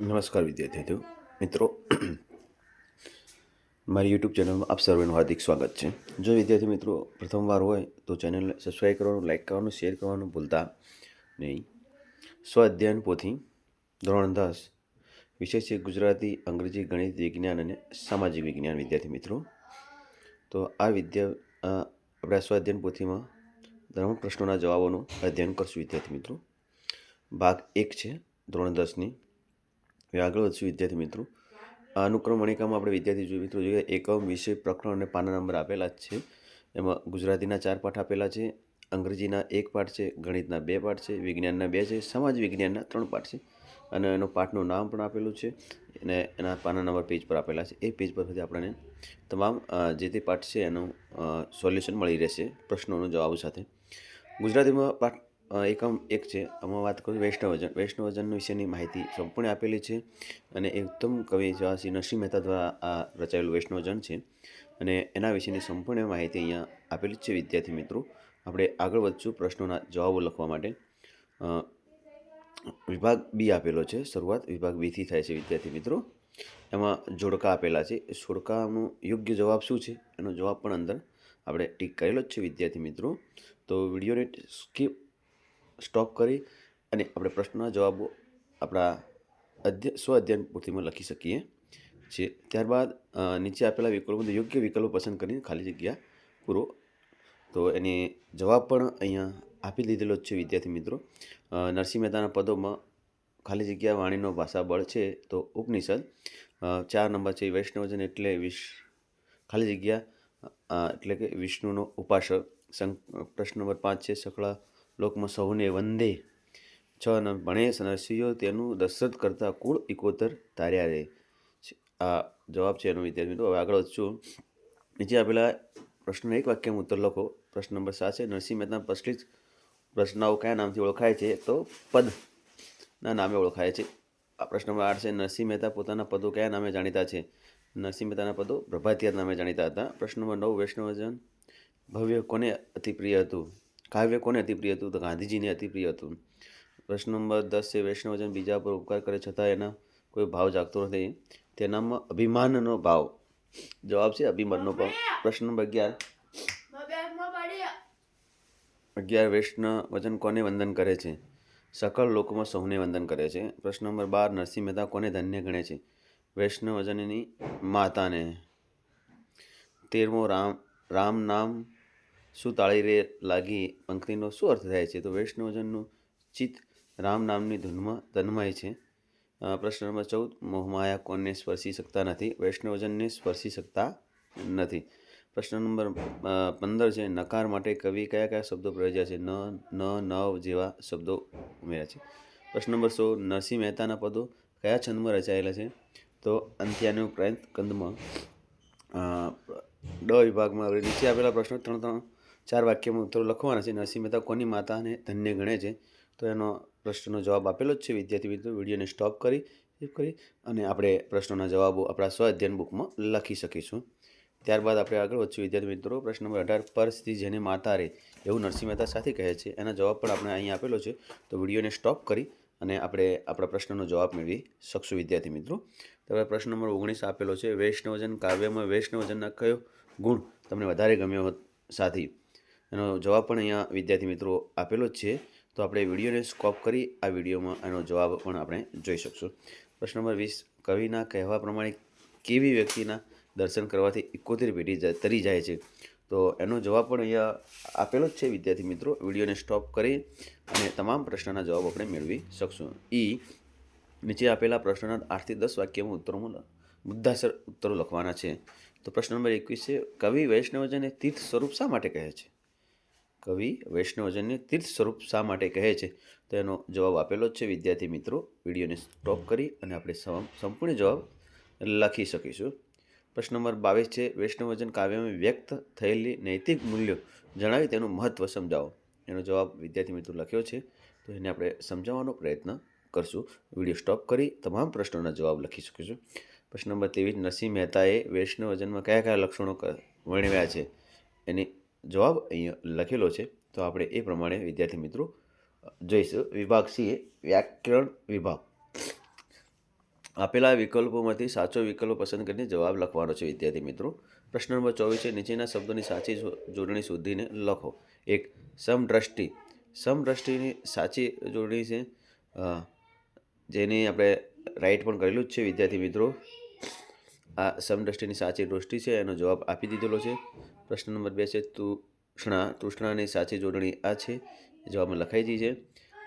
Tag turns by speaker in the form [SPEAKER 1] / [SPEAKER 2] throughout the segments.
[SPEAKER 1] નમસ્કાર વિદ્યાર્થીઓ. મિત્રો, મારી યુટ્યુબ ચેનલમાં આપ સર્વેનું હાર્દિક સ્વાગત છે. જો વિદ્યાર્થી મિત્રો પ્રથમવાર હોય તો ચેનલને સબસ્ક્રાઈબ કરવાનું લાઈક કરવાનું શેર કરવાનું ભૂલતા નહીં. સ્વઅધ્યયન પોથી ધોરણ દસ વિષય છે ગુજરાતી, અંગ્રેજી, ગણિત, વિજ્ઞાન અને સામાજિક વિજ્ઞાન. વિદ્યાર્થી મિત્રો, તો આ વિદ્યા આપણા આપણે સ્વ પોથીમાં ધર્મ પ્રશ્નોના જવાબોનું અધ્યયન કરશું વિદ્યાર્થી મિત્રો. ભાગ એક છે ધોરણ દસની હવે આગળ વધશું, વિદ્યાર્થી મિત્રો. આ અનુક્રમ મણિકામાં આપણે વિદ્યાર્થી મિત્રો જોઈએ, એકમ, વિષય, પ્રકરણ અને પાના નંબર આપેલા જ છે. એમાં ગુજરાતીના ચાર પાઠ આપેલા છે, અંગ્રેજીના એક પાઠ છે, ગણિતના બે પાઠ છે, વિજ્ઞાનના બે છે, સમાજ વિજ્ઞાનના ત્રણ પાઠ છે. અને એનો પાઠનું નામ પણ આપેલું છે. અને એના પાના નંબર પેજ પર આપેલા છે. એ પેજ પરથી આપણને તમામ જે તે પાઠ છે એનું સોલ્યુશન મળી રહેશે પ્રશ્નોનો જવાબ સાથે. ગુજરાતીમાં પાઠ એકમ એક છે, આમાં વાત કરું વૈષ્ણવજન. વૈષ્ણવજન વિશેની માહિતી સંપૂર્ણ આપેલી છે અને એ કવિ જેવા શ્રી નરસિંહ મહેતા દ્વારા આ રચાયેલું વૈષ્ણવજન છે અને એના વિશેની સંપૂર્ણ માહિતી અહીંયા આપેલી જ છે, વિદ્યાર્થી મિત્રો. આપણે આગળ વધશું પ્રશ્નોના જવાબો લખવા માટે. વિભાગ બી આપેલો છે, શરૂઆત વિભાગ બીથી થાય છે, વિદ્યાર્થી મિત્રો. એમાં જોડકા આપેલા છે. જોડકાનું યોગ્ય જવાબ શું છે? એનો જવાબ પણ અંદર આપણે ટીક કરેલો જ છે, વિદ્યાર્થી મિત્રો. તો વિડીયોને સ્કીપ સ્ટોપ કરી અને આપણે પ્રશ્નના જવાબો આપણા અધ્ય, સ્વ અધ્યયન પૂર્તિમાં લખી શકીએ. છીએ ત્યારબાદ નીચે આપેલા વિકલ્પોમાંથી યોગ્ય વિકલ્પો પસંદ કરીને ખાલી જગ્યા પૂરો. તો એની જવાબ પણ અહીંયા આપી દીધેલો જ છે, વિદ્યાર્થી મિત્રો. નરસિંહ મહેતાના પદોમાં ખાલી જગ્યા વાણીનો ભાષા બળ છે, તો ઉપનિષદ. ચાર નંબર છે, વૈષ્ણવજન એટલે વિશ, ખાલી જગ્યા એટલે કે વિષ્ણુનો ઉપાસક. સંક, પ્રશ્ન નંબર પાંચ છે સકળા લોકમાં સૌને વંદે. છ ન ભણેશ નરસિંહો તેનું દશરથ કરતા કુળ ઇકોતર તાર્યા રે આ જવાબ છે એનો વિદ્યાર્થી મિત્રો. હવે આગળ વધશું. નીચે આપેલા પ્રશ્ન એક વાક્યમાં ઉત્તર લખો. પ્રશ્ન નંબર સાત છે, નરસિંહ મહેતા પ્રચલિત પ્રશ્નાઓ કયા નામથી ઓળખાય છે? તો પદ ના નામે ઓળખાય છે. આ પ્રશ્ન નંબર આઠ છે, નરસિંહ મહેતા પોતાના પદો કયા નામે જાણીતા છે? નરસિંહ મહેતાના પદો પ્રભાતિયા નામે જાણીતા હતા. પ્રશ્ન નંબર નવ, વૈષ્ણવજન. ભવ્ય કોને અતિ પ્રિય હતું? કાવ્ય કોને અતિપ્રિય હતું? તો ગાંધીજીને અતિપ્રિય હતું. પ્રશ્ન નંબર દસ છે વૈષ્ણવજન બીજા પર ઉપકાર કરે છતાં એના કોઈ ભાવ જાગતો નથી. તેનામાં અભિમાનનો ભાવ. જવાબ છે અભિમાનનો ભાવ. પ્રશ્ન નંબર અગિયાર. અગિયાર વૈષ્ણવ વચન કોને વંદન કરે છે? સકળ લોકોમાં સૌને વંદન કરે છે. પ્રશ્ન નંબર બાર નરસિંહ મહેતા કોને ધન્ય ગણે છે? વૈષ્ણવ વજનની માતાને. તેરમો રામ રામ નામ શું તાળી રે લાગી પંક્તિનો શું અર્થ થાય છે? તો વૈષ્ણવજનનું ચિત્ત રામ નામની ધૂનમાં તન્મય છે. પ્રશ્ન નંબર ચૌદ, મોહમાયા કોને સ્પર્શી શકતા નથી? વૈષ્ણવજનને સ્પર્શી શકતા નથી. પ્રશ્ન નંબર પંદર છે, નકાર માટે કવિ કયા કયા શબ્દો પ્રયોજ્યા છે? ન ન, નવ જેવા શબ્દો ઉમેર્યા છે. પ્રશ્ન નંબર સો નરસિંહ મહેતાના પદો કયા છંદમાં રચાયેલા છે? તો અંત્યાનુપ્રાંત કંદમાં ડ વિભાગમાં નીચે આપેલા પ્રશ્નો ત્રણ ત્રણ ચાર વાક્યમાં ઉત્તરો લખવાના છે. નરસિંહ મહેતા કોની માતાને ધન્ય ગણે છે? તો એનો પ્રશ્નનો જવાબ આપેલો જ છે. વિદ્યાર્થી મિત્રો, વિડીયોને સ્ટોપ કરી કરી અને આપણે પ્રશ્નોના જવાબો આપણા સ્વાધ્યયન બુકમાં લખી શકીશું. ત્યારબાદ આપણે આગળ વધશું. વિદ્યાર્થી મિત્રો, પ્રશ્ન નંબર અઢાર પરિસ્થિતિ જેને માતા રે? એવું નરસિંહ મહેતા સાથે કહે છે. એના જવાબ પણ આપણે અહીં આપેલો છે. તો વિડીયોને સ્ટોપ કરી અને આપણે આપણા પ્રશ્નનો જવાબ મેળવી શકશું વિદ્યાર્થી મિત્રો. ત્યારબાદ પ્રશ્ન નંબર ઓગણીસ આપેલો છે. વૈષ્ણવજન કાવ્યમાં વૈષ્ણવજનના કયો ગુણ તમને વધારે ગમ્યો સાથી એનો જવાબ પણ અહીંયા વિદ્યાર્થી મિત્રો આપેલો જ છે. તો આપણે વિડીયોને સ્કોપ કરી આ વિડીયોમાં એનો જવાબ પણ આપણે જોઈ શકશું. પ્રશ્ન નંબર વીસ, કવિના કહેવા પ્રમાણે કેવી વ્યક્તિના દર્શન કરવાથી એકોતેર પેઢી તરી જાય છે? તો એનો જવાબ પણ અહીંયા આપેલો જ છે વિદ્યાર્થી મિત્રો. વિડીયોને સ્ટોપ કરી અને તમામ પ્રશ્નના જવાબ આપણે મેળવી શકશું. ઈ, નીચે આપેલા પ્રશ્નના આઠથી દસ વાક્યમાં ઉત્તરોમાં મુદ્દાસર ઉત્તરો લખવાના છે. તો પ્રશ્ન નંબર એકવીસ છે, કવિ વૈષ્ણવજને તીર્થ સ્વરૂપ શા માટે કહે છે? કવિ વૈષ્ણવજનને તીર્થ સ્વરૂપ શા માટે કહે છે? તો એનો જવાબ આપેલો જ છે વિદ્યાર્થી મિત્રો. વિડીયોને સ્ટોપ કરી અને આપણે સંપૂર્ણ જવાબ લખી શકીશું. પ્રશ્ન નંબર બાવીસ છે, વૈષ્ણવજન કાવ્યમાં વ્યક્ત થયેલી નૈતિક મૂલ્યો જણાવી તેનું મહત્ત્વ સમજાવો. એનો જવાબ વિદ્યાર્થી મિત્રો લખ્યો છે. તો એને આપણે સમજાવવાનો પ્રયત્ન કરશું. વીડિયો સ્ટોપ કરી તમામ પ્રશ્નોના જવાબ લખી શકીશું. પ્રશ્ન નંબર ત્રેવીસ, નરસિંહ મહેતાએ વૈષ્ણવજનમાં કયા કયા લક્ષણો વર્ણવ્યા છે? એની જવાબ અહીંયા લખેલો છે. તો આપણે એ પ્રમાણે, વિદ્યાર્થી મિત્રો, જોઈશું. વિભાગ સી વ્યાકરણ વિભાગ. આપેલા વિકલ્પોમાંથી સાચો વિકલ્પ પસંદ કરીને જવાબ લખવાનો છે, વિદ્યાર્થી મિત્રો. પ્રશ્ન નંબર ચોવીસ નીચેના શબ્દોની સાચી જોડણી શોધીને લખો. એક, સમદ્રષ્ટિ. સમદ્રષ્ટિની સાચી જોડણી છે જેની આપણે રાઈટ પણ કરેલું જ છે, વિદ્યાર્થી મિત્રો. આ સમદ્રષ્ટિની સાચી દૃષ્ટિ છે, એનો જવાબ આપી દીધેલો છે. પ્રશ્ન નંબર બે છે, તૃષ્ણા, તૃષ્ણાની સાચી જોડણી આ છે? જવાબમાં લખાઈ ગઈ છે.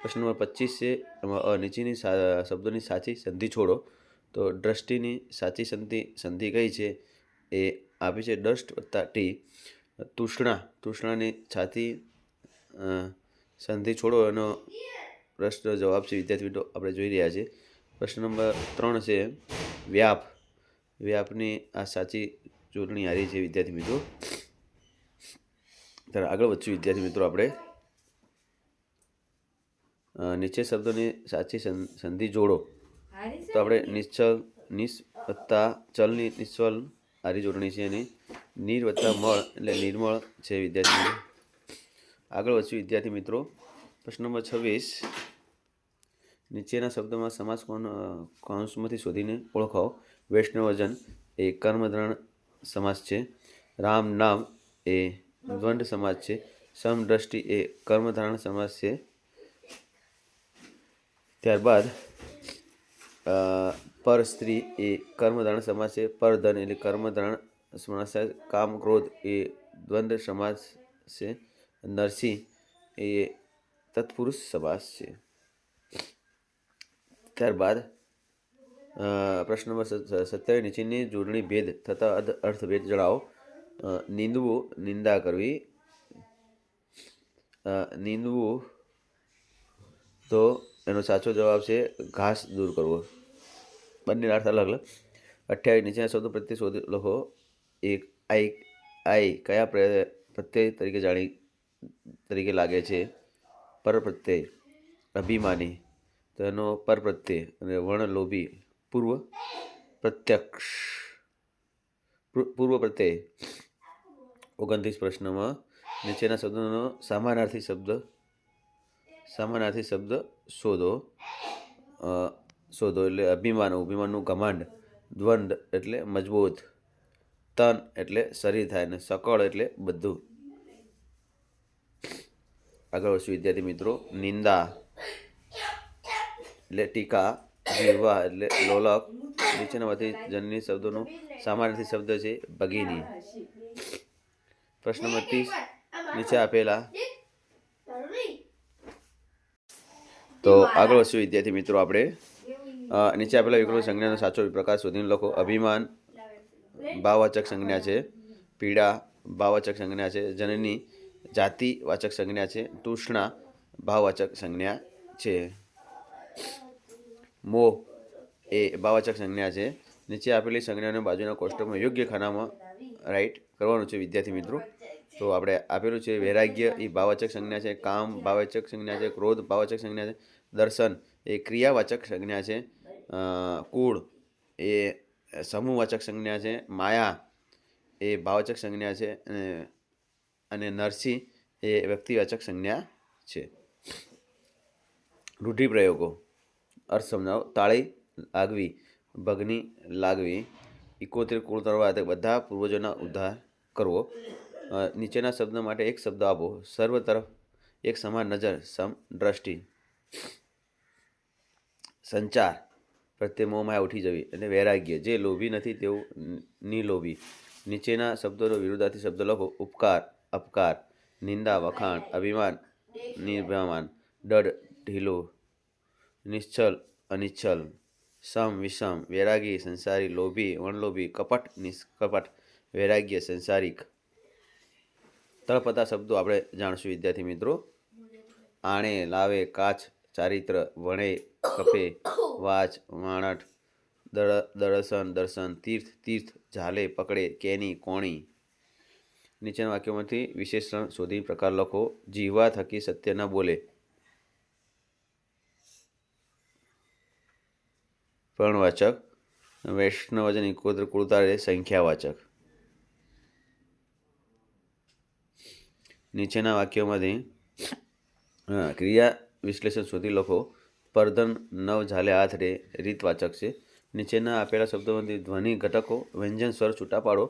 [SPEAKER 1] પ્રશ્ન નંબર પચીસ છે એમાં અનિચીની શબ્દોની સાચી સંધિ છોડો. તો દ્રષ્ટિની સાચી સંધિ સંધિ કઈ છે? એ આપી છે, ડસ્ટ વત્તા ટી. તૃષ્ણા, તૃષ્ણાની છાતી સંધિ છોડો એનો પ્રશ્ન જવાબ છે, વિદ્યાર્થી મિત્રો, આપણે જોઈ રહ્યા છીએ. પ્રશ્ન નંબર ત્રણ છે, વ્યાપ. વ્યાપની આ સાચી જોડણી હારી છે, વિદ્યાર્થી મિત્રો. ત્યારે આગળ વધશું. વિદ્યાર્થી મિત્રો, આપણે. નીચે શબ્દોની સાચી સંધિ જોડો. તો આપણે નિશ્ચલ નિસ વત્તા ચલની નિશ્ચલ, આરી જોડણી છે એની. નીર વત્તા મળ એટલે નિર્મળ છે વિદ્યાર્થી આગળ વધશું વિદ્યાર્થી મિત્રો. પ્રશ્ન નંબર છવ્વીસ. નીચેના શબ્દોમાં સમાસ કોણ કૌંસમાંથી શોધીને ઓળખાવો. વૈષ્ણવજન એ કર્મધરણ સમાસ છે. રામ નામ એ દ્વંદ સમાજ છે. સમદ્રષ્ટિ એ કર્મધારણ સમાજ છે. ત્યારબાદ પર સ્ત્રી એ કર્મધારણ સમાજ છે. પરધન એટલે કર્મધારણ સમાસ કામ ક્રોધ એ દ્વંદ્વ સમાજ છે. નરસિંહ એ તત્પુરુષ સમાસ છે. ત્યારબાદ પ્રશ્ન નંબર સત્યાવીસ નીચેની જોડણી ભેદ થતા અર્થ- અર્થભેદ જણાવો. નીંદવું, નિંદા કરવી. નિંદવું તો એનો સાચો જવાબ છે ઘાસ દૂર કરવો. બંને અર્થ અલગ અલગ. અઠ્યાવીસ નીચેના શબ્દો પ્રત્યે શોધી લખો. એક, આઈ આઈ કયા પ્ર- પ્રત્યય તરીકે જાણી, તરીકે લાગે છે? પર પ્રત્યય, અભિમાની. તો એનો પર પ્રત્યય અને વર્ણલોભી પૂર્વ પ્રત્યક્ષ પૂર્વ પ્રત્યય. ઓગણત્રીસ પ્રશ્નમાં નીચેના શબ્દોનો સામાનાર્થી શબ્દ સામાનાર્થી શબ્દ શોધો. શોધો એટલે અભિમાન, અભિમાનનું ઘમાંડ, દ્વંદ એટલે મજબૂત, તન એટલે શરીર થાય અને સકળ એટલે બધું. આગળ વધશું વિદ્યાર્થી મિત્રો, નિંદા એટલે ટીકા જીવવા એટલે લોલક. નીચેનામાંથી જનની શબ્દોનો સામાન્યથી શબ્દ છે ભગીની. પ્રશ્ન નંબર ત્રીસ. નીચે આપેલા. તો આગળ વસ્તુ વિદ્યાર્થી મિત્રો આપણે. નીચે આપેલા વિકલ્પ સંજ્ઞાનો સાચો પ્રકાર શોધીને લખો. અભિમાન ભાવવાચક સંજ્ઞા છે. પીડા ભાવવાચક સંજ્ઞા છે. જનની જાતિવાચક સંજ્ઞા છે. તૃષ્ણા ભાવવાચક સંજ્ઞા છે. મોહ એ ભાવવાચક સંજ્ઞા છે. નીચે આપેલી સંજ્ઞાને બાજુના કોષ્ટકમાં યોગ્ય ખાનામાં રાઈટ કરવાનું છે, વિદ્યાર્થી મિત્રો. તો આપણે આપેલું છે, વૈરાગ્ય એ ભાવવાચક સંજ્ઞા છે, કામ ભાવવાચક સંજ્ઞા છે, ક્રોધ ભાવવાચક સંજ્ઞા છે, દર્શન એ ક્રિયાવાચક સંજ્ઞા છે કુળ એ સમૂહવાચક સંજ્ઞા છે, માયા એ ભાવવાચક સંજ્ઞા છે, અને અને નરસિંહ એ વ્યક્તિવાચક સંજ્ઞા છે. રૂઢિપ્રયોગો. અર્થ સમજાવો તાળી લાગવી ભગની લાગવી. ઇકોતેર કુળ તરવા બધા પૂર્વજોના ઉદ્ધાર કરવો. નીચેના શબ્દ માટે એક શબ્દ આપો. સર્વ તરફ એક સમાન નજર, સમ, દ્રષ્ટિ. સંચાર. પ્રત્યે મોહમાયા ઉઠી જવી અને વૈરાગ્ય. જે લોભી નથી તેવું નિલોભી નીચેના શબ્દોનો વિરુદ્ધાર્થી શબ્દ લખો. ઉપકાર, અપકાર, નિંદા, વખાણ, અભિમાન નિર્ભમાન દઢ, ઢીલો, નિશ્ચલ, અનિચ્છલ. સમ વિષમ વૈરાગી સંસારી લોભી વણલોભી કપટ નિષ્કપટ વૈરાગ્ય સંસારિક. તળપતા શબ્દો આપણે જાણશું, વિદ્યાર્થી મિત્રો. આણે, લાવે, કાચ, ચારિત્ર, વણે, કપે, વાચ દળ દર્શન દર્શન, તીર્થ તીર્થ, ઝાલે, પકડે, કેની, કોણી. નીચેના વાક્યોમાંથી વિશેષણ શોધી પ્રકાર લખો. જીવા થકી સત્ય ન બોલે. પ્રણવાચક, વૈષ્ણવજન ઇકોતર કુળતારે સંખ્યાવાચક. નીચેના વાક્યોમાંથી ક્રિયા વિશ્લેષણ શોધી લખો. પરધન નવ ઝાલે હાથ રે રીતવાચક છે. નીચેના આપેલા શબ્દોમાંથી ધ્વનિ ઘટકો, વ્યંજન સ્વર છૂટા પાડો.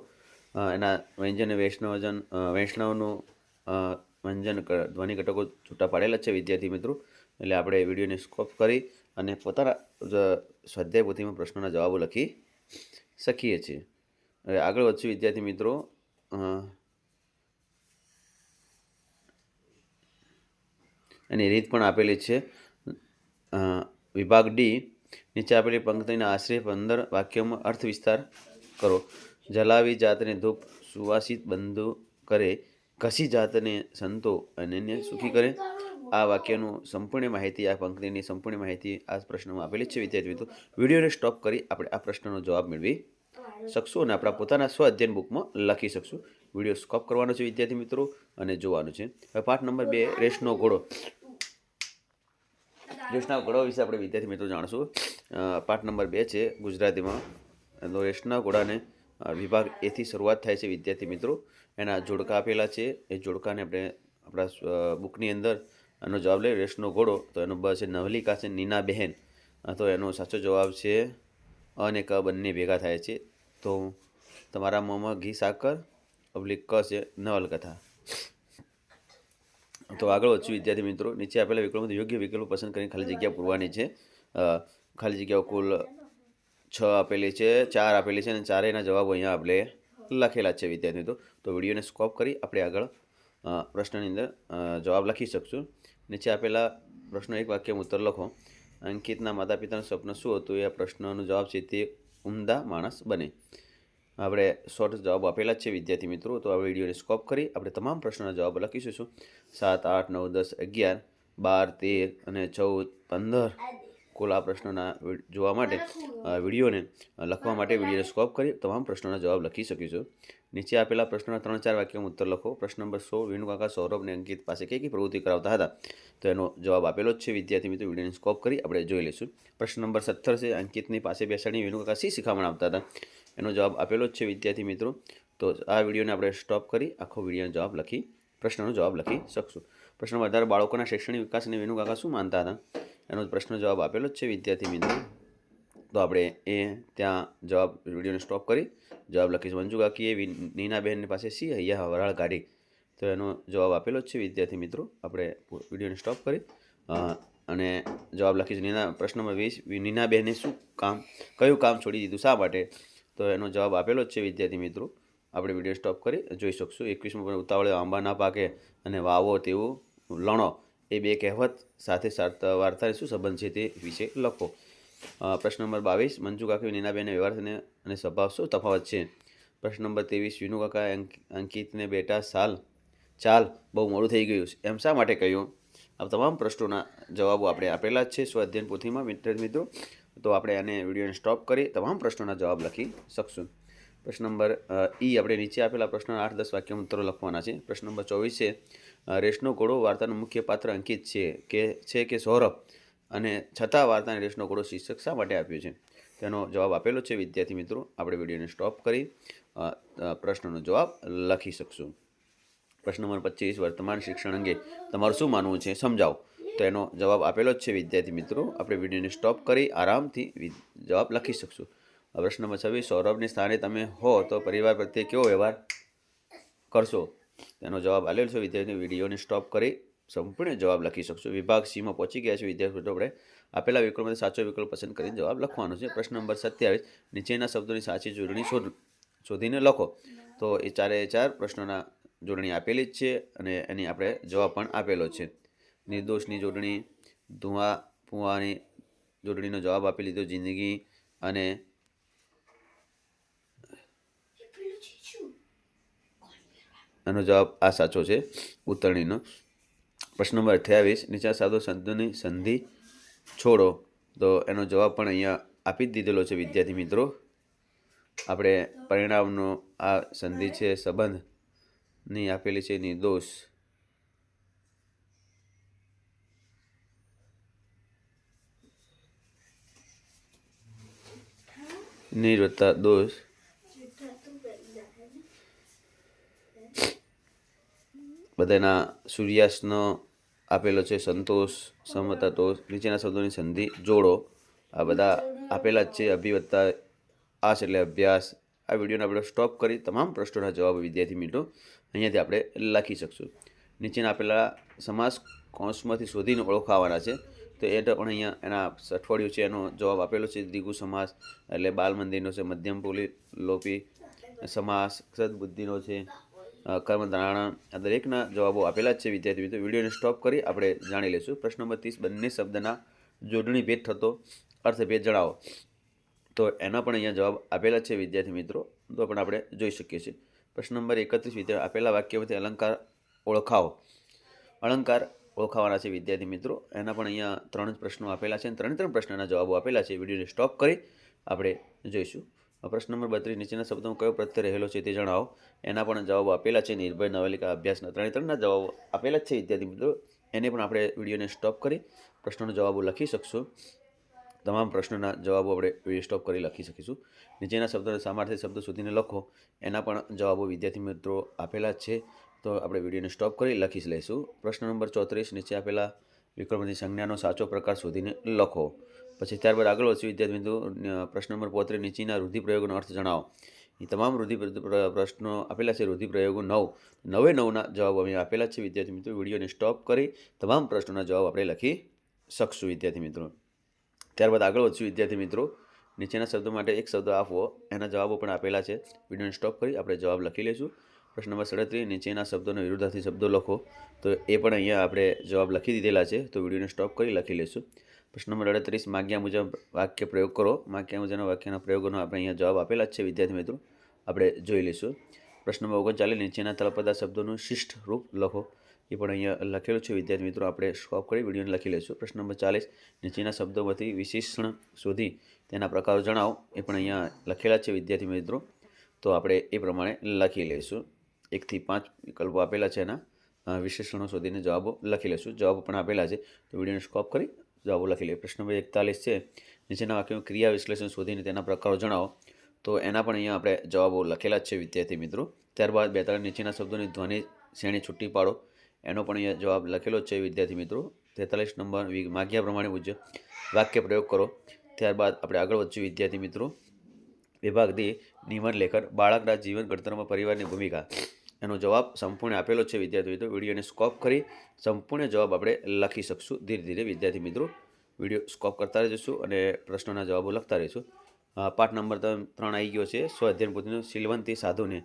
[SPEAKER 1] એના વ્યંજન વૈષ્ણવજન વૈષ્ણવનું વ્યંજન ધ્વનિ ઘટકો છૂટા પાડેલા છે વિદ્યાર્થી મિત્રો. એટલે આપણે વિડીયોને સ્કોપ કરી અને પોતાના સ્વાધ્યાય પોથીમાં પ્રશ્નોના જવાબો લખી શકીએ છીએ. હવે આગળ વધશું વિદ્યાર્થી મિત્રો. એની રીત પણ આપેલી છે. વિભાગ ડી, નીચે આપેલી પંક્તિના આશરે પંદર વાક્યોમાં અર્થ વિસ્તાર કરો. જલાવી જાતને ધૂપ, સુવાસિત બંધુ કરે, ઘસી જાતને સંતો અને સુખી કરે. આ વાક્યનું સંપૂર્ણ માહિતી, આ પંક્તિની સંપૂર્ણ માહિતી આ પ્રશ્નમાં આપેલી છે, વિદ્યાર્થી મિત્રો. વિડીયોને સ્ટોપ કરી આપણે આ પ્રશ્નનો જવાબ મેળવી શકશું અને આપણા પોતાના સ્વ અધ્યયન બુકમાં લખી શકશું. વીડિયો સ્કોપ કરવાનો છે, વિદ્યાર્થી મિત્રો, અને જોવાનું છે. હવે પાઠ નંબર બે રેસનો ઘોડો. રેસના ઘોડા વિશે આપણે વિદ્યાર્થી મિત્રો જાણશું. પાઠ નંબર બે છે ગુજરાતીમાં. રેસના ઘોડાને વિભાગ એથી શરૂઆત થાય છે, વિદ્યાર્થી મિત્રો. એના જોડકા આપેલા છે. એ જોડકાને આપણે આપણા બુકની અંદર એનો જવાબ લે રેસનો ઘોડો. તો એનો બ છે નવલિકા છે, નીના બહેન. તો એનો સાચો જવાબ છે, અ અને ક બંને ભેગા થાય છે. તો તમારા મોંમાં ઘી, સાકર, ઓબ્લિક ક છે, નવલકથા. તો આગળ વચ્ચે વિદ્યાર્થી મિત્રો. નીચે આપેલા વિકલ્પોમાંથી યોગ્ય વિકલ્પો પસંદ કરીને ખાલી જગ્યા પૂરવાની છે. ખાલી જગ્યાઓ કુલ છ આપેલી છે, ચાર આપેલી છે અને ચારેયના જવાબો અહીંયા આપણે લખેલા છે, વિદ્યાર્થી મિત્રો. તો વિડીયોને સ્કોપ કરી આપણે આગળ પ્રશ્નની અંદર જવાબ લખી શકશું. નીચે આપેલા પ્રશ્નો એક વાક્યમાં ઉત્તર લખો. અંકિતના માતા પિતાનું સ્વપ્ન શું હતું? એ પ્રશ્નનો જવાબ છે તે ઉમદા માણસ બને. આપણે શોર્ટ જવાબ આપેલા છે, વિદ્યાર્થી મિત્રો. તો આ વિડીયોને સ્કોપ કરી આપણે તમામ પ્રશ્નોના જવાબ લખીશું સાત, આઠ, નવ, દસ, અગિયાર, બાર, તેર અને ચૌદ, પંદર. કુલ આ પ્રશ્નોના જોવા માટે વિડીયોને લખવા માટે વિડીયોને સ્કોપ કરી તમામ પ્રશ્નોના જવાબ લખી શકીશું નીચે આપેલા પ્રશ્નોના ત્રણ ચાર વાક્યમાં ઉત્તર લખો. પ્રશ્ન નંબર સો વિનુકાકા સૌરભ અને અંકિત પાસે કઈ કઈ પ્રવૃત્તિ કરાવતા હતા? તો એનો જવાબ આપેલો જ છે. વિદ્યાર્થી મિત્રો વિડીયોને સ્કોપ કરી આપણે જોઈ લઈશું. પ્રશ્ન નંબર સત્તર છે. અંકિતની પાસે બેસાડી વિનુકાકા શી શિખામણ આપતા હતા? એનો જવાબ આપેલો જ છે વિદ્યાર્થી મિત્રો. તો આ વિડીયોને આપણે સ્ટોપ કરી આખો વિડીયોનો જવાબ લખી પ્રશ્નનો જવાબ લખી શકશું. પ્રશ્ન વધારે બાળકોના શૈક્ષણિક વિકાસ અને વિનુકાકા શું માનતા હતા? એનો પ્રશ્ન જવાબ આપેલો જ છે વિદ્યાર્થી મિત્રો. તો આપણે એ ત્યાં જવાબ વિડીયોને સ્ટોપ કરી. જવાબ લખીશું મંજુ કાકીએ વિ- નીનાબહેન પાસે સી અહીંયા વરાળ કાઢી તો એનો જવાબ આપેલો જ છે વિદ્યાર્થી મિત્રો. આપણે વિડીયોને સ્ટોપ કરી. અને જવાબ લખીશું નીના, પ્રશ્ન વીસ નીનાબહેને શું કામ, કયું કામ છોડી દીધું, શા માટે? તો એનો જવાબ આપેલો જ છે વિદ્યાર્થી મિત્રો. આપણે વીડિયો સ્ટોપ કરી. જોઈ શકશું, એકવીસમાં ઉતાવળે આંબા ના પાકે અને વાવો તેવું લણો. એ બે કહેવત સાથે વાર્તાને શું સંબંધ છે તે વિશે લખો. પ્રશ્ન નંબર બાવીસ, મંજુ કાકી નીનાબેને વ્યવહાર અને સ્વભાવ શું તફાવત છે? પ્રશ્ન નંબર ત્રેવીસ, વિનુ કાકા, અંક- અંકિતને બેટા સાલ, ચાલ, બહુ મોડું થઈ ગયું. એમ શા માટે કહ્યું? આ તમામ પ્રશ્નોના જવાબો આપણે આપેલા જ છે સ્વાધ્યાયન પોથીમાં. વિદ્યાર્થી મિત્રો, તો આપણે આને વિડીયોને સ્ટોપ કરી તમામ પ્રશ્નોના જવાબ લખી શકશું. પ્રશ્ન નંબર ઈ આપણે નીચે આપેલા પ્રશ્નના આઠ દસ વાક્યમાં ઉત્તરો લખવાના છે. પ્રશ્ન નંબર ચોવીસ છે અ, રેસનો ઘોડો વાર્તાનું મુખ્ય પાત્ર અંકિત છે કે છે કે સૌરભ? અને છતાં વાર્તાને રેશનો ઘોડો શીર્ષક શા માટે આપ્યું છે? તેનો જવાબ આપેલો છે વિદ્યાર્થી મિત્રો. આપણે વિડીયોને સ્ટોપ કરી પ્રશ્નનો જવાબ લખી શકશું. પ્રશ્ન નંબર પચીસ વર્તમાન શિક્ષણ અંગે તમારું શું માનવું છે? સમજાવો. તો એનો જવાબ આપેલો જ છે વિદ્યાર્થી મિત્રો. આપણે વિડીયોને સ્ટોપ કરી આરામથી જવાબ લખી શકશું. પ્રશ્ન નંબર છવ્વીસ સૌરભની સ્થાને તમે હો તો પરિવાર પ્રત્યે કેવો વ્યવહાર કરશો? તેનો જવાબ આપેલો છે. વિદ્યાર્થી વિડીયોને સ્ટોપ કરી સંપૂર્ણ જવાબ લખી શકશો. વિભાગ સીમાં પહોંચી ગયા છે. વિદ્યાર્થી મિત્રો, આપણે આપેલા વિકલ્પમાંથી સાચો વિકલ્પ પસંદ કરીને જવાબ લખવાનો છે. પ્રશ્ન નંબર સત્યાવીસ, નીચેના શબ્દોની સાચી જોડણી શોધ, શોધીને લખો. તો એ ચારે ચાર પ્રશ્નોના જોડણી આપેલી જ છે અને એની આપણે જવાબ પણ આપેલો છે. નિર્દોષની જોડણી, ધુઆ ફુવાની જોડણીનો જવાબ આપી લીધો. જિંદગી અને એનો જવાબ આ સાચો છે ઉત્તરણીનો પ્રશ્ન નંબર અઠ્યાવીસ, નીચા સાદો સંતોની સંધિ છોડો. તો એનો જવાબ પણ અહીંયા આપી જ દીધેલો છે વિદ્યાર્થી મિત્રો. આપણે પરિણામનો આ સંધિ છે, સંબંધની આપેલી છે, નિર્દોષ. નિર વત્તા દોષ. બધાના સૂર્યાસ્તનો આપેલો છે, સંતોષ, સમતા દોષ નીચેના શબ્દોની સંધિ જોડો. આ બધા આપેલા જ છે, અભિવત્તા, આશ એટલે અભ્યાસ. આ વિડીયોને આપણે સ્ટોપ કરી તમામ પ્રશ્નોના જવાબ વિદ્યાર્થી મિત્રો અહીંયાથી આપણે લખી શકશું. નીચેના આપેલા સમાસ કૌંસમાંથી શોધીને ઓળખાવાના છે. તો એ પણ અહીંયા એના અઠવાડિયું છે, એનો જવાબ આપેલો છે. દિગુ સમાસ એટલે બાલ મંદિરનો છે, મધ્યમ પોલી લોપી સમાસ, સદબુદ્ધિનો છે. કર્મધારણા આ દરેકના જવાબો આપેલા જ છે વિદ્યાર્થી મિત્રો. વિડીયોને સ્ટોપ કરી આપણે જાણી લઈશું. પ્રશ્ન નંબર ત્રીસ, બંને શબ્દના જોડણી ભેદ થતો અર્થભેદ જણાવો. તો એના પણ અહીંયા જવાબ આપેલા છે વિદ્યાર્થી મિત્રો. તો પણ આપણે જોઈ શકીએ છીએ. પ્રશ્ન નંબર એકત્રીસ, વિદ્યાર્થી આપેલા વાક્યમાંથી અલંકાર ઓળખાવો. અલંકાર ઓળખાવાના છે વિદ્યાર્થી મિત્રો. એના પણ અહીંયા ત્રણ જ પ્રશ્નો આપેલા છે અને ત્રણે ત્રણ પ્રશ્નના જવાબો આપેલા છે. વિડીયોને સ્ટોપ કરી આપણે જોઈશું. પ્રશ્ન નંબર બત્રીસ નીચેના શબ્દોમાં કયો પ્રત્યય રહેલો છે તે જણાવો. એના પણ જવાબો આપેલા છે નિર્ભય નવલિકા અભ્યાસના ત્રણે ત્રણના જવાબો આપેલા જ છે. વિદ્યાર્થી મિત્રો, એને પણ આપણે વિડીયોને સ્ટોપ કરી પ્રશ્નોના જવાબો લખી શકશું. તમામ પ્રશ્નોના જવાબો આપણે વીડિયો સ્ટોપ કરી લખી શકીશું. નીચેના શબ્દોને સામાર્થ્ય શબ્દો સુધીને લખો. એના પણ જવાબો વિદ્યાર્થી મિત્રો આપેલા જ છે. તો આપણે વિડીયોને સ્ટોપ કરી લખી લઈશું. પ્રશ્ન નંબર ચોત્રીસ નીચે આપેલા વિકલ્પોની સંજ્ઞાનો સાચો પ્રકાર શોધીને લખો. પછી ત્યારબાદ આગળ વધશું, વિદ્યાર્થી બિંદુ પ્રશ્ન નંબર પોત્રીસ નીચેના રૂઢિપ્રયોગોનો અર્થ જણાવો. એ તમામ રૂઢિ પ્રશ્નો આપેલા છે રૂઢિપ્રયોગો નવ. નવે નવના જવાબ અમે આપેલા છે, વિદ્યાર્થી મિત્રો. વિડીયોને સ્ટોપ કરી તમામ પ્રશ્નોના જવાબ આપણે લખી શકશું, વિદ્યાર્થી મિત્રો. ત્યારબાદ આગળ વધશું, વિદ્યાર્થી મિત્રો. નીચેના શબ્દો માટે એક શબ્દ આપવો, એના જવાબો પણ આપેલા છે. વિડીયોને સ્ટોપ કરી આપણે જવાબ લખી લઈશું. પ્રશ્ન નંબર સડત્રીસ, નીચેના શબ્દોનો વિરુદ્ધાર્થી શબ્દો લખો. તો એ પણ અહીંયા આપણે જવાબ લખી દીધેલા છે. તો વિડીયોને સ્ટોપ કરી લખી લઈશું. પ્રશ્ન નંબર અડત્રીસ, માગ્યા મુજબ વાક્ય પ્રયોગ કરો. માગ્યા મુજબના વાક્યના પ્રયોગોનો આપણે અહીંયા જવાબ આપેલા જ છે, વિદ્યાર્થી મિત્રો. આપણે જોઈ લઈશું. પ્રશ્ન નંબર ઓગણચાલીસ, નીચેના તળપદા શબ્દોનું શિષ્ટ રૂપ લખો. એ પણ અહીંયા લખેલું છે, વિદ્યાર્થી મિત્રો. આપણે સ્ટોપ કરી વિડીયોને લખી લઈશું. પ્રશ્ન નંબર ચાલીસ, નીચેના શબ્દોમાંથી વિશેષણ શોધી તેના પ્રકારો જણાવો. એ પણ અહીંયા લખેલા છે, વિદ્યાર્થી મિત્રો. તો આપણે એ પ્રમાણે લખી લઈશું. એકથી પાંચ વિકલ્પો આપેલા છે એના. વિશેષણો શોધીને જવાબો લખી લઈશું. જવાબો પણ આપેલા છે. તો વિડીયોને સ્કોપ કરી જવાબો લખી લઈએ પ્રશ્ન નંબર એકતાલીસ છે. નીચેના વાક્યનું ક્રિયા વિશ્લેષણ શોધીને તેના પ્રકારો જણાવો. તો એના પણ અહીંયા આપણે જવાબો લખેલા જ છે વિદ્યાર્થી મિત્રો. ત્યારબાદ બેતાળીસ નીચેના શબ્દોની ધ્વનિ શ્રેણી છૂટી પાડો. એનો પણ અહીંયા જવાબ લખેલો જ છે વિદ્યાર્થી મિત્રો. તેતાલીસ નંબર માગ્યા પ્રમાણે પૂછ્યો વાક્ય પ્રયોગ કરો. ત્યારબાદ આપણે આગળ વધશું વિદ્યાર્થી મિત્રો. વિભાગ ડી નિયમન લેખન બાળકના જીવન ઘડતરમાં પરિવારની ભૂમિકા. એનો જવાબ સંપૂર્ણ આપેલો છે વિદ્યાર્થી મિત્રો. વિડીયોને સ્કોપ કરી સંપૂર્ણ જવાબ આપણે લખી શકશું. ધીરે ધીરે વિદ્યાર્થી મિત્રો, વીડિયો સ્કોપ કરતા રહીશું અને પ્રશ્નોના જવાબો લખતા રહીશું પાઠ નંબર ત્રણ આવી ગયો છે. સ્વાધ્યાયન અધ્યયન સિલવંતી સાધુને.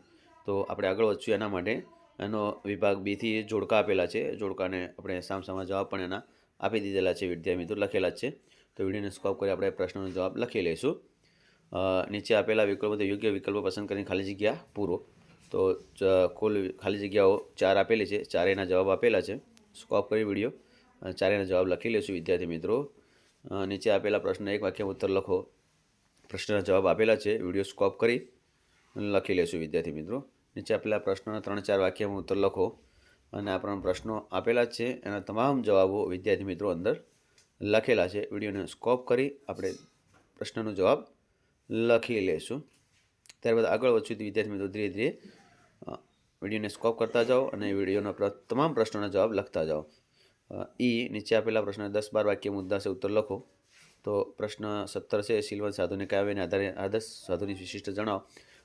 [SPEAKER 1] તો આપણે આગળ વધશું એના માટે. એનો વિભાગ બીથી જોડકા આપેલા છે. જોડકાને આપણે સામસામા જવાબ પણ એના આપી દીધેલા છે વિદ્યાર્થી મિત્રો, લખેલા છે. તો વિડીયોને સ્કોપ કરી આપણે પ્રશ્નોનો જવાબ લખી લઈશું. નીચે આપેલા વિકલ્પોથી યોગ્ય વિકલ્પો પસંદ કરીને ખાલી જગ્યા પૂરો. તો કુલ ખાલી જગ્યાઓ ચાર આપેલી છે. ચારેયના જવાબ આપેલા છે. સ્કોપ કરી વીડિયો ચારેયના જવાબ લખી લઈશું વિદ્યાર્થી મિત્રો. નીચે આપેલા પ્રશ્ન એક વાક્ય ઉત્તર લખો. પ્રશ્નના જવાબ આપેલા છે. વીડિયો સ્કોપ કરી લખી લેશું, વિદ્યાર્થી મિત્રો. નીચે આપેલા પ્રશ્નોના ત્રણ ચાર વાક્યમાં ઉત્તર લખો. અને આપણા પ્રશ્નો આપેલા છે. એના તમામ જવાબો વિદ્યાર્થી મિત્રો અંદર લખેલા છે. વિડીયોને સ્કોપ કરી આપણે પ્રશ્નનો જવાબ લખી લેશું. ત્યારબાદ આગળ વધશું વિદ્યાર્થી મિત્રો ધીરે ધીરે વિડીયોને સ્કોપ કરતા જાઓ અને વિડીયોના તમામ પ્રશ્નોના જવાબ લખતા જાઓ. એ નીચે આપેલા પ્રશ્ન દસ બાર વાક્ય મુદ્દા છે, ઉત્તર લખો. તો પ્રશ્ન સત્તર છે, શીલવંત સાધુને કાવ્યને આધારે આદર્શ સાધુની વિશિષ્ટ જણાવો.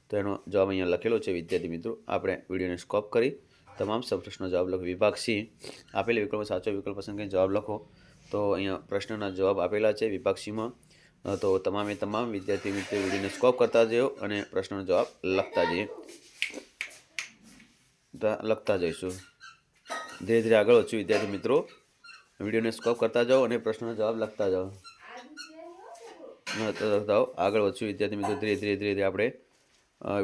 [SPEAKER 1] તો એનો જવાબ અહીંયા લખેલો છે, વિદ્યાર્થી મિત્રો. આપણે વિડીયોને સ્કોપ કરી તમામ પ્રશ્નો જવાબ લખો. વિભાગ સી, આપેલ વિકલ્પો સાચો વિકલ્પ પસંદ કરીને જવાબ લખો. તો અહીંયા પ્રશ્નના જવાબ આપેલા છે, વિભાગ સીમાં. તો તમામે તમામ વિદ્યાર્થી મિત્રો વિડીયોને સ્કોપ કરતા જજો અને પ્રશ્નનો જવાબ લખતા જઈએ. લખતા જઈશું. ધીરે ધીરે આગળ વધશું વિદ્યાર્થી મિત્રો. વિડીયોને સ્કોપ કરતા જાઓ અને પ્રશ્નનો જવાબ લખતા જાઓ. લખતા આગળ વધશું વિદ્યાર્થી મિત્રો. ધીરે ધીરે ધીરે ધીરે આપણે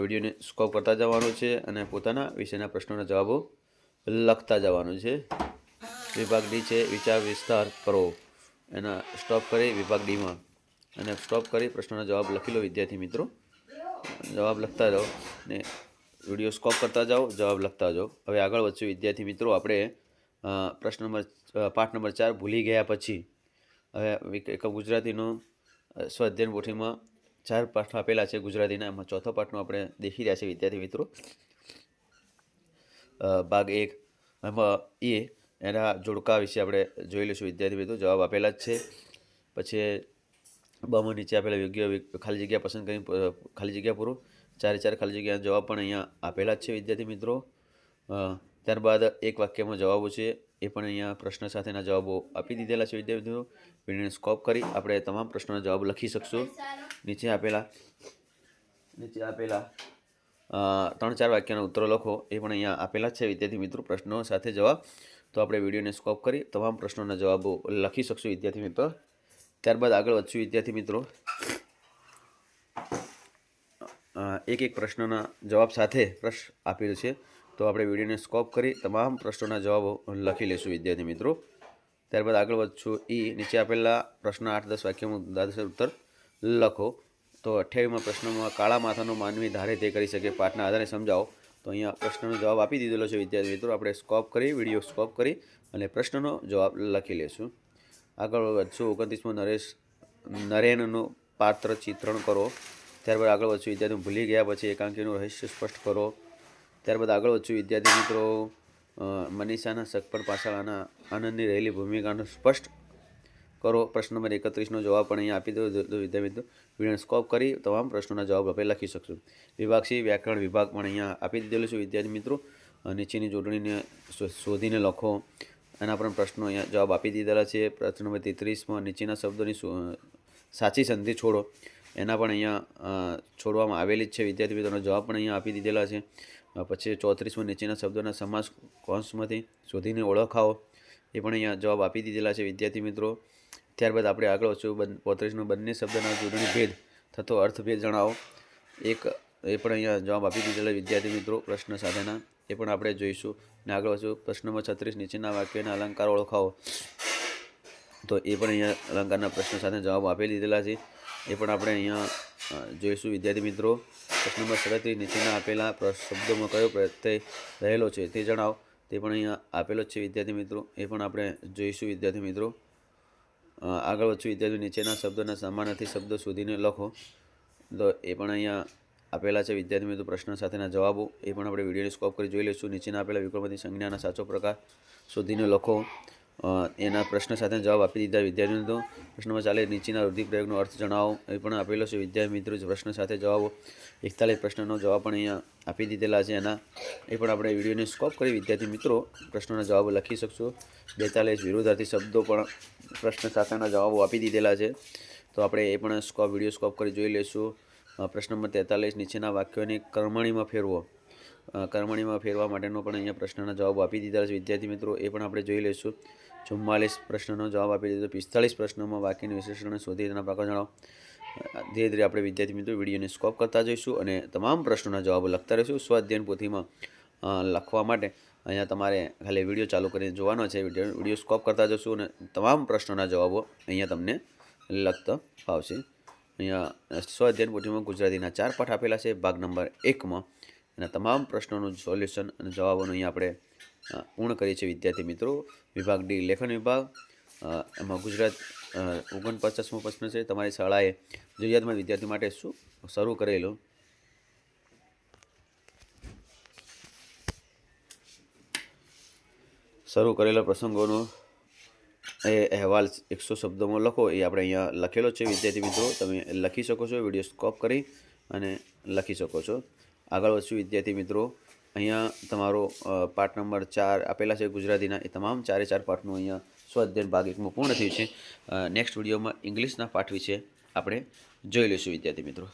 [SPEAKER 1] વિડીયોને સ્કોપ કરતા જવાનું છે અને પોતાના વિષયના પ્રશ્નોના જવાબો લખતા જવાનું છે. વિભાગ ડી છે, વિચાર વિસ્તાર કરો. એના સ્ટોપ કરી વિભાગ ડીમાં. અને સ્ટોપ કરી પ્રશ્નનો જવાબ લખી લો, વિદ્યાર્થી મિત્રો. જવાબ લખતા જાઓ ને વીડિયો સ્કોપ કરતા જાઓ, જવાબ લખતા જાઓ. હવે આગળ વધશું, વિદ્યાર્થી મિત્રો. આપણે પ્રશ્ન નંબર પાઠ નંબર ચાર ભૂલી ગયા પછી. હવે એક ગુજરાતીનો સ્વાધ્યાયન પોથીમાં ચાર પાઠ આપેલા છે ગુજરાતીના. એમાં ચોથો પાઠનો આપણે દેખી રહ્યા છે વિદ્યાર્થી મિત્રો. ભાગ એક. એમાં એ, એના જોડકા વિશે આપણે જોઈ લઈશું, વિદ્યાર્થી મિત્રો. જવાબ આપેલા જ છે. પછી બમાં નીચે આપેલા યોગ્ય ખાલી જગ્યા પસંદ કરી ખાલી જગ્યા પૂરો. ચારે ચાર ખાલી જગ્યા જવાબ પણ અહીંયા આપેલા જ છે વિદ્યાર્થી મિત્રો. ત્યારબાદ એક વાક્યમાં જવાબો છે, એ પણ અહીંયા પ્રશ્ન સાથેના જવાબો આપી દીધેલા છે વિદ્યાર્થી વિડીયોને સ્કોપ કરી આપણે તમામ પ્રશ્નોના જવાબ લખી શકશું. નીચે આપેલા નીચે આપેલા ત્રણ ચાર વાક્યના ઉત્તરો લખો, એ પણ અહીંયા આપેલા છે વિદ્યાર્થી મિત્રો પ્રશ્નો સાથે જવાબ. તો આપણે વિડીયોને સ્કોપ કરી તમામ પ્રશ્નોના જવાબો લખી શકશું વિદ્યાર્થી મિત્રો. ત્યારબાદ આગળ વધશું, વિદ્યાર્થી મિત્રો. એક એક પ્રશ્નના જવાબ સાથે પ્રશ્ન આપેલો છે. તો આપણે વિડીયોને સ્કોપ કરી તમામ પ્રશ્નોના જવાબો લખી લઈશું વિદ્યાર્થી મિત્રો. ત્યારબાદ આગળ વધશું. એ નીચે આપેલા પ્રશ્ન આઠ, દસ વાક્યમાં દાદા ઉત્તર લખો. તો અઠ્યાવીસમાં પ્રશ્નમાં કાળા માથાનો માનવી ધારે તે કરી શકે, પાઠના આધારે સમજાવો. તો અહીંયા પ્રશ્નનો જવાબ આપી દીધેલો છે, વિદ્યાર્થી મિત્રો. આપણે સ્કોપ કરી, વીડિયો સ્કોપ કરી અને પ્રશ્નનો જવાબ લખી લઈશું આગળ વધશું. ઓગણત્રીસમાં નરેશ, નરેનનું પાત્ર ચિત્રણ કરો. ત્યારબાદ આગળ વધશું. વિદ્યાર્થી ભૂલી ગયા પછી એકાંકીનું રહસ્ય સ્પષ્ટ કરો. ત્યારબાદ આગળ વધશું. વિદ્યાર્થી મિત્રો મનીષાના સગપડ પાછળના આનંદની રહેલી ભૂમિકાનો સ્પષ્ટ કરો. પ્રશ્ન નંબર એકત્રીસનો જવાબ પણ અહીંયા આપી દો. વિદ્યાર્થી મિત્રો સ્કોપ કરી તમામ પ્રશ્નોના જવાબ આપણે લખી શકશું. વિભાગ સી વ્યાકરણ વિભાગ પણ અહીંયા આપી દીધેલું છે. વિદ્યાર્થી મિત્રો નીચેની જોડણીને શોધીને લખો. એના પણ પ્રશ્નો અહીંયા જવાબ આપી દીધેલા છે. પ્રશ્ન નંબર તેત્રીસમાં નીચેના શબ્દોની સાચી સંધિ છોડો. એના પણ અહીંયા છોડવામાં આવેલી જ છે. વિદ્યાર્થી મિત્રોનો જવાબ પણ અહીંયા આપી દીધેલા છે. પછી ચોત્રીસમાં નીચેના શબ્દોના સમાસ કોન્સમાંથી શોધીને ઓળખાવો. એ પણ અહીંયા જવાબ આપી દીધેલા છે. વિદ્યાર્થી મિત્રો, ત્યારબાદ આપણે આગળ વધશું. પોત્રીસનો બંને શબ્દના જોડણી ભેદ થતો અર્થભેદ જણાવો. એક, એ પણ અહીંયા જવાબ આપી દીધેલા વિદ્યાર્થી મિત્રો, પ્રશ્ન સાથેના એ પણ આપણે જોઈશું. અને આગળ વધશું પ્રશ્ન નંબર છત્રીસ, નીચેના વાક્યના અલંકાર ઓળખાવો. તો એ પણ અહીંયા અલંકારના પ્રશ્ન સાથે જવાબ આપી દીધેલા છે. એ પણ આપણે અહીંયા જોઈશું. વિદ્યાર્થી મિત્રો, પ્રશ્ન નંબર સડત્રીસ, નીચેના આપેલા શબ્દોમાં કયો પ્રત્યય રહેલો છે તે જણાવો. તે પણ અહીંયા આપેલો જ છે વિદ્યાર્થી મિત્રો. એ પણ આપણે જોઈશું વિદ્યાર્થી મિત્રો. આગળ વધશું. વિદ્યાર્થી નીચેના શબ્દોના સમાનાર્થી શબ્દો શોધીને લખો. તો એ પણ અહીંયા આપેલા છે વિદ્યાર્થી મિત્રો પ્રશ્ન સાથેના જવાબો એ પણ આપણે વિડીયોને સ્કોપ કરી જોઈ લઈશું. નીચેના આપેલા વિકલ્પોથી સંજ્ઞાના સાચો પ્રકાર શોધીને લખો. એના પ્રશ્ન સાથે જવાબ આપી દીધા વિદ્યાર્થી મિત્રો. પ્રશ્નમાં ચાલે નીચેના પ્રયોગનો અર્થ જણાવો. એ પણ આપેલો છે વિદ્યાર્થી મિત્રો. પ્રશ્ન સાથે જવાબો, એકતાલીસ પ્રશ્નનો જવાબ પણ અહીંયા આપી દીધેલા છે એના. એ પણ આપણે વિડીયોને સ્કોપ કરી વિદ્યાર્થી મિત્રો પ્રશ્નોના જવાબો લખી શકશો. બેતાલીસ વિરોધાર્થી શબ્દો પણ પ્રશ્ન સાથેના જવાબો આપી દીધેલા છે. તો આપણે એ પણ સ્કોપ વીડિયો સ્કોપ કરી જોઈ લઈશું. પ્રશ્ન નંબર તેતાલીસ, નીચેના વાક્યોને કર્મણીમાં ફેરવો. કર્મણીમાં ફેરવા માટેનો પણ અહીંયા પ્રશ્નના જવાબ આપી દીધા છે. વિદ્યાર્થી મિત્રો, એ પણ આપણે જોઈ લઈશું. ચુમ્માલીસ પ્રશ્નનો જવાબ આપી દીધો. પિસ્તાલીસ પ્રશ્નોમાં વાક્યનું વિશેષણ શોધી તેના પ્રકાર જણાવો. ધીરે ધીરે આપણે વિદ્યાર્થી મિત્રો વિડીયોને સ્કોપ કરતા જઈશું અને તમામ પ્રશ્નોના જવાબો લખતા રહીશું સ્વાધ્યયન પોથીમાં લખવા માટે. અહીંયા તમારે ખાલી વીડિયો ચાલુ કરીને જોવાનો છે. વીડિયો વીડિયો સ્કોપ કરતા જશું અને તમામ પ્રશ્નોના જવાબો અહીંયા તમને લખતા આવશે. અહીંયા સ્વાધ્યાયન પોથીમાં ગુજરાતીના ચાર પાઠ આપેલા છે. ભાગ નંબર એકમાં એના તમામ પ્રશ્નોનું સોલ્યુશન અને જવાબોનું અહીંયા આપણે પૂર્ણ કરીએ છીએ વિદ્યાર્થી મિત્રો. વિભાગ ડી, લેખન વિભાગ. એમાં ગુજરાત ઓગણપચાસમો પ્રશ્ન છે. તમારી શાળાએ જરૂરિયાતમાં વિદ્યાર્થી માટે શું શરૂ કરેલું? શરૂ કરેલા પ્રસંગોનો એ અહેવાલ એકસો શબ્દોમાં લખો, એ આપણે અહીંયા લખેલો છે. વિદ્યાર્થી મિત્રો, તમે લખી શકો છો વીડિયો સ્કોપ કરી અને લખી શકો છો. આગળ વધશું વિદ્યાર્થી મિત્રો. અહીંયા તમારો પાર્ટ નંબર ચાર આપેલા છે ગુજરાતીના. એ તમામ ચારે ચાર પાઠનું અહીંયા સ્વાધ્યાયન ભાગ એકમાં પૂર્ણ થયું છે. નેક્સ્ટ વિડીયોમાં ઇંગ્લિશના પાઠ વિશે આપણે જોઈ લઈશું વિદ્યાર્થી મિત્રો.